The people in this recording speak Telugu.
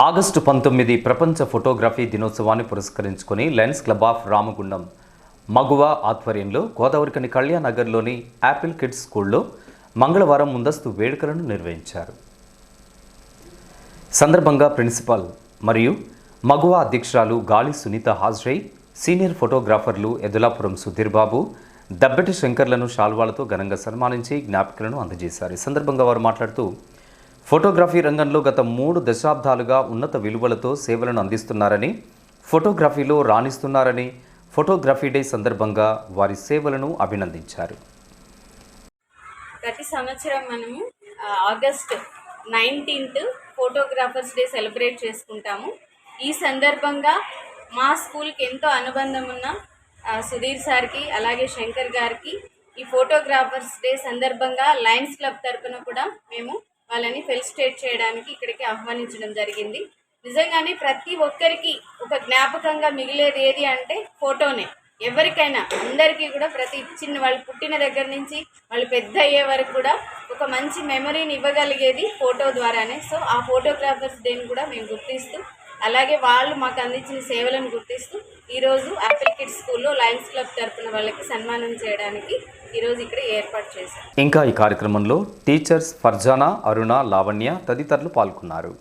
ఆగస్టు పంతొమ్మిది ప్రపంచ ఫోటోగ్రఫీ దినోత్సవాన్ని పురస్కరించుకుని లెన్స్ క్లబ్ ఆఫ్ రామగుండం మగువ ఆధ్వర్యంలో గోదావరికని కళ్యాణ్ నగర్లోని యాపిల్ కిడ్స్ స్కూల్లో మంగళవారం ముందస్తు వేడుకలను నిర్వహించారు. సందర్భంగా ప్రిన్సిపాల్ మరియు మగువ అధ్యక్షురాలు గాలి సునీత హాజరై సీనియర్ ఫోటోగ్రాఫర్లు ఎదులాపురం సుధీర్ బాబు దబ్బెటి శంకర్లను శాల్వాలతో ఘనంగా సన్మానించి జ్ఞాపికలను అందజేశారు. ఈ సందర్భంగా వారు మాట్లాడుతూ ఫోటోగ్రఫీ రంగంలో గత మూడు దశాబ్దాలుగా ఉన్నత విలువలతో సేవలను అందిస్తున్నారని ఫోటోగ్రఫీలో రాణిస్తున్నారని ఫోటోగ్రఫీ డే సందర్భంగా వారి సేవలను అభినందించారు. ప్రతి సంవత్సరం మనము August nineteenth photographers day celebrate చేసుకుంటాము. ఈ సందర్భంగా మా స్కూల్కి ఎంతో అనుబంధం ఉన్న సుధీర్ సార్కి అలాగే శంకర్ గారికి ఈ ఫోటోగ్రాఫర్స్ డే సందర్భంగా లయన్స్ క్లబ్ తరపున కూడా మేము వాళ్ళని ఫెలిసిటేట్ చేయడానికి ఇక్కడికి ఆహ్వానించడం జరిగింది. నిజంగానే ప్రతి ఒక్కరికి ఒక జ్ఞాపకంగా మిగిలేది ఏది అంటే ఫోటోనే. ఎవరికైనా అందరికీ కూడా ప్రతి చిన్న వాళ్ళు పుట్టిన దగ్గర నుంచి వాళ్ళు పెద్ద అయ్యే వరకు కూడా ఒక మంచి మెమరీని ఇవ్వగలిగేది ఫోటో ద్వారానే. సో ఆ ఫోటోగ్రాఫర్స్ డేని కూడా మేము గుర్తిస్తూ అలాగే వాళ్ళు మాకు అందించిన సేవలను గుర్తిస్తూ ఈరోజు యాపిల్ కిడ్స్ స్కూల్లో లయన్స్ క్లబ్ తరపున వాళ్ళకి సన్మానం చేయడానికి ఈరోజు ఇక్కడ ఏర్పాటు చేశారు. ఇంకా ఈ కార్యక్రమంలో టీచర్స్ ఫర్జానా అరుణ లావణ్య తదితరులు పాల్గొన్నారు.